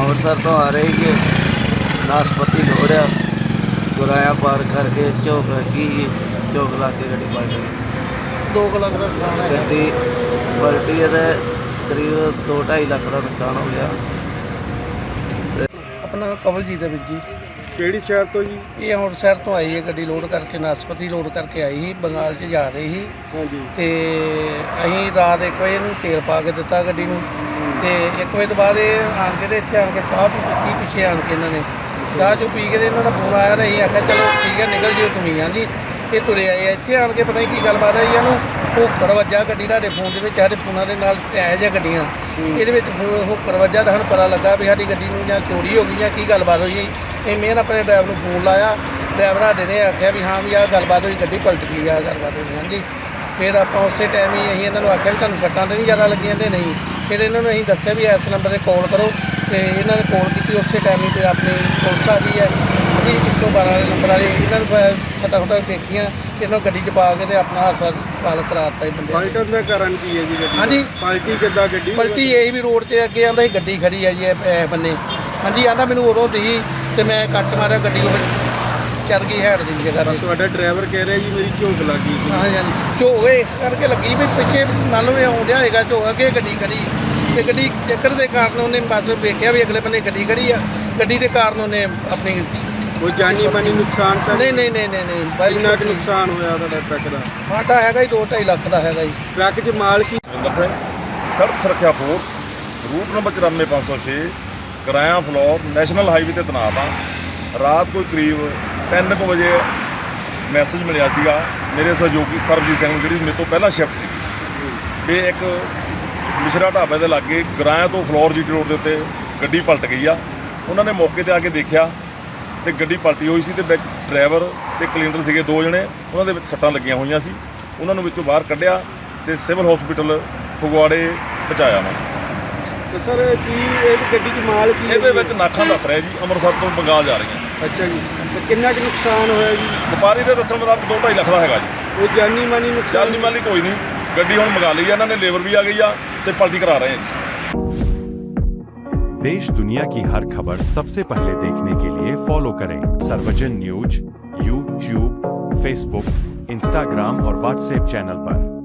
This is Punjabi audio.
ਅੰਮ੍ਰਿਤਸਰ ਤੋਂ ਆ ਰਹੀ ਕਿ ਨਾਸਪਤੀ ਲੋੜਿਆ ਗੁਰਾਇਆ ਪਾਰ ਕਰਕੇ ਚੌਕ ਲੱਗੀ ਚੌਕ ਲਾ ਕੇ ਗੱਡੀ ਪਲਟ ਗਈ। 2 ਲੱਖ ਦਾ ਨੁਕਸਾਨ ਹੈ ਗੱਡੀ ਪਲਟੀ ਇਹਦੇ ਕਰੀਬ 2.5 ਲੱਖ ਦਾ ਨੁਕਸਾਨ ਹੋ ਗਿਆ। ਆਪਣਾ ਕਵਲਜੀਤ ਹੈ ਵੀਰ ਜੀ। ਕਿਹੜੀ ਸ਼ਹਿਰ ਤੋਂ ਜੀ? ਇਹ ਅੰਮ੍ਰਿਤਸਰ ਤੋਂ ਆਈ ਹੈ ਗੱਡੀ ਲੋਡ ਕਰਕੇ ਨਾਸਪਤੀ ਲੋਡ ਕਰਕੇ ਆਈ ਸੀ ਬੰਗਾਲ 'ਚ ਜਾ ਰਹੀ ਸੀ। ਹਾਂਜੀ। ਤੇ ਅਸੀਂ ਰਾਤ 1 ਵਜੇ ਨੂੰ ਤੇਲ ਪਾ ਕੇ ਦਿੱਤਾ ਗੱਡੀ ਨੂੰ। ਤੇ 1 ਵਜੇ ਤੋਂ ਬਾਅਦ ਇਹ ਆਣ ਕੇ ਤੇ ਇੱਥੇ ਆਣ ਕੇ ਚਾਹ ਵੀ ਪੀਤੀ ਪਿੱਛੇ ਆਣ ਕੇ ਇਹਨਾਂ ਨੇ। ਚਾਹ ਚੋ ਪੀ ਕੇ ਤੇ ਇਹਨਾਂ ਦਾ ਫੋਨ ਆਇਆ ਤੇ ਅਸੀਂ ਆਖਿਆ ਚਲੋ ਠੀਕ ਹੈ, ਨਿਕਲ ਜਿਓ ਤੁਸੀਂ। ਹਾਂਜੀ, ਇਹ ਤੁਰੇ ਆਏ ਆ। ਇੱਥੇ ਆਣ ਕੇ ਪਤਾ ਨਹੀਂ ਕੀ ਗੱਲਬਾਤ ਹੈ ਇਹਨੂੰ ਹੋਕਰ ਵੱਜਾ ਗੱਡੀ ਤੁਹਾਡੇ ਫੋਨ ਦੇ ਵਿੱਚ, ਸਾਡੇ ਫੋਨਾਂ ਦੇ ਨਾਲ ਟੈਜ ਜਿਹਾ ਗੱਡੀਆਂ। ਇਹਦੇ ਵਿੱਚ ਫੋਨ ਹੋਕਰ ਵੱਜਾ ਤਾਂ ਸਾਨੂੰ ਪਤਾ ਲੱਗਾ ਵੀ ਸਾਡੀ ਗੱਡੀ ਨੂੰ ਜਾਂ ਚੋਰੀ ਹੋ ਗਈ ਜਾਂ ਕੀ ਗੱਲਬਾਤ ਹੋਈ। ਇਹ ਮੇਨ ਆਪਣੇ ਡਰਾਈਵਰ ਨੂੰ ਫੋਨ ਲਾਇਆ। ਡਰਾਈਵਰ ਸਾਡੇ ਨੇ ਆਖਿਆ ਵੀ ਹਾਂ ਵੀ ਆਹ ਗੱਲਬਾਤ ਹੋਈ, ਗੱਡੀ ਪਲਟ ਗਈ ਆ ਗੱਲਬਾਤ ਹੋਈ। ਹਾਂਜੀ, ਫਿਰ ਆਪਾਂ ਉਸੇ ਟਾਈਮ ਹੀ ਅਸੀਂ ਇਹਨਾਂ ਨੂੰ ਆਖਿਆ ਵੀ ਤੁਹਾਨੂੰ ਸੱਟਾਂ ਤੇ ਨਹੀਂ ਜ਼ਿਆਦਾ ਲੱਗੀਆਂ ਤੇ ਨਹੀਂ। ਫਿਰ ਇਹਨਾਂ ਨੂੰ ਅਸੀਂ ਦੱਸਿਆ ਵੀ ਇਸ ਨੰਬਰ ਤੇ ਕਾਲ ਕਰੋ ਤੇ ਇਹਨਾਂ ਨੇ ਕਾਲ ਕੀਤੀ ਉਸੇ ਟਾਈਮ ਹੀ ਤੇ ਆਪਣੀ ਪੁਲਿਸ ਆ ਗਈ ਹੈ ਅਸੀਂ 112 ਨੰਬਰ ਵਾਲੇ ਇਹਨਾਂ ਨੂੰ ਫਿਰ ਸੱਟਾਂ ਫਟਾਂ ਦੇਖੀਆਂ ਤੇ ਇਹਨਾਂ ਨੂੰ ਗੱਡੀ 'ਚ ਪਾ ਕੇ ਤੇ ਆਪਣਾ ਹਸਪਤਾਲ ਕਰਾਤਾ ਜੀ ਬੰਦੇ ਨੂੰ। ਪਲਟਣ ਦਾ ਕਾਰਨ ਕੀ ਹੈ ਜੀ ਗੱਡੀ ਦਾ? ਹਾਂਜੀ। ਪਲਟੀ ਕਿੱਦਾਂ ਗੱਡੀ ਪਲਟੀ ਇਹ ਵੀ ਰੋਡ ਤੇ ਅੱਗੇ ਆਂਦਾ ਸੀ ਗੱਡੀ ਖੜੀ ਹੈ ਜੀ ਇਹ ਇਹ ਬੰਨੇ ਹਾਂਜੀ ਆਂਦਾ ਮੈਨੂੰ ਉਦੋਂ ਦੀ ਤੇ ਮੈਂ ਕੱਟ ਮਾਰਿਆ ਗੱਡੀ ਉਹ ਚੜ ਗਈ ਹੈਡ ਦੀ ਜਗ੍ਹਾ ਤੇ। ਤੁਹਾਡਾ ਡਰਾਈਵਰ ਕਹਿ ਰਿਹਾ ਜੀ ਮੇਰੀ ਝੋਕ ਲੱਗ ਗਈ ਸੀ। ਹਾਂਜੀ ਹਾਂਜੀ। ਝੋਏ ਇਸ ਕਰਕੇ ਲੱਗੀ ਵੀ ਪਿੱਛੇ ਮੰਨ ਲਓ ਇਹ ਆਉਂਦਿਆ ਹੈਗਾ ਝੋਗਾ ਕਿ ਗੱਡੀ ਖੜੀ। ਤੇ ਗੱਡੀ ਚੱਕਰ ਦੇ ਕਾਰਨ ਉਹਨੇ ਬਸ ਵੇਖਿਆ ਵੀ ਅਗਲੇ ਬੰਨੇ ਗੱਡੀ ਖੜੀ ਆ। ਗੱਡੀ ਦੇ ਕਾਰਨ ਉਹਨੇ ਆਪਣੀ ਕੋਈ ਜਾਨੀ ਮਾਨੀ ਨੁਕਸਾਨ ਤਾਂ ਨਹੀਂ ਨਹੀਂ ਨਹੀਂ ਨਹੀਂ ਨਹੀਂ। ਬਾਈ ਕਿੰਨਾ ਕੁ ਨੁਕਸਾਨ ਹੋਇਆ ਤੁਹਾਡਾ ਟਰੱਕ ਦਾ? ਸਾਡਾ ਹੈਗਾ ਹੀ 2.5 ਲੱਖ ਦਾ ਹੈਗਾ ਜੀ। ਟਰੱਕ 'ਚ ਮਾਲ ਕੀ ਸੁਰਿੰਦਰ ਸਿੰਘ ਸੜਕ ਸੁਰੱਖਿਆ ਫੋਰਸ ਰੂਟ ਨੰਬਰ 94506 ਕਰਾਇਆ ਫਲੋਰ ਨੈਸ਼ਨਲ ਹਾਈਵੇ ਤੇ ਤੈਨਾਤ ਹਾਂ ਰਾਤ ਕੋਈ ਕਰੀਬ 3 ਕੁ ਵਜੇ ਮੈਸੇਜ ਮਿਲਿਆ ਸੀਗਾ ਮੇਰੇ ਸਹਿਯੋਗੀ ਸਰਬਜੀਤ ਸਿੰਘ ਨੂੰ, ਜਿਹੜੀ ਮੇਰੇ ਤੋਂ ਪਹਿਲਾਂ ਸ਼ਿਫਟ ਸੀ। ਵੀ ਇੱਕ ਮਿਸ਼ਰਾ ਢਾਬੇ ਦੇ ਲਾਗੇ ਗਰਾਇਆ ਤੋਂ ਫਲੋਰ ਜੀਟੀ ਰੋਡ ਦੇ ਉੱਤੇ ਗੱਡੀ ਪਲਟ ਗਈ ਆ। ਉਹਨਾਂ ਨੇ ਮੌਕੇ ਤੇ ਆ ਕੇ ਦੇਖਿਆ ਤੇ ਗੱਡੀ ਪਲਟੀ ਹੋਈ ਸੀ ਤੇ ਵਿੱਚ ਡਰਾਈਵਰ ਤੇ ਕਲੀਨਰ ਸੀਗੇ ਦੋ ਜਣੇ। ਉਹਨਾਂ ਦੇ ਵਿੱਚ ਸੱਟਾਂ ਲੱਗੀਆਂ ਹੋਈਆਂ ਸੀ। ਉਹਨਾਂ ਨੂੰ ਵਿੱਚੋਂ ਬਾਹਰ ਕੱਢਿਆ ਤੇ ਸਿਵਲ ਹਸਪੀਟਲ ਫਗਵਾੜੇ ਪਹੁੰਚਾਇਆ ਮੈਂ ਤੇ ਸਰ ਕੀ ਇਹ ਗੱਡੀ 'ਚ ਮਾਲ ਕੀ ਇਹਦੇ? ਵਿੱਚ ਨਾਖਾਂ ਦੱਸ ਰਿਹਾ ਜੀ ਅੰਮ੍ਰਿਤਸਰ ਤੋਂ ਬੰਗਾਲ ਜਾ ਰਹੀਆਂ। ਅੱਛਾ ਜੀ ਤੇ ਕਿੰਨਾ ਕੁ ਨੁਕਸਾਨ ਹੋਇਆ ਜੀ ਵਪਾਰੀ ਦੇ ਦੱਸਣ ਮੁਤਾਬਕ 2.5 ਲੱਖ ਦਾ ਹੈਗਾ ਜੀ ਕੋਈ ਜਾਨੀ ਮਾਨੀ ਚੱਲ ਨੁਕਸਾਨ ਨਹੀਂ ਮਾਲੀ ਕੋਈ ਨਹੀਂ ਗੱਡੀ ਹੁਣ ਮੰਗਾ ਲਈ ਆ ਇਹਨਾਂ ਨੇ ਲੇਬਰ ਵੀ ਆ ਗਈ ਆ ਤੇ ਪਲਟੀ ਕਰਾ ਰਹੇ ਆ ਜੀ देश दुनिया की हर खबर सबसे पहले देखने के लिए फॉलो करें Sarvajan news YouTube Facebook Instagram और व्हाट्सएप चैनल पर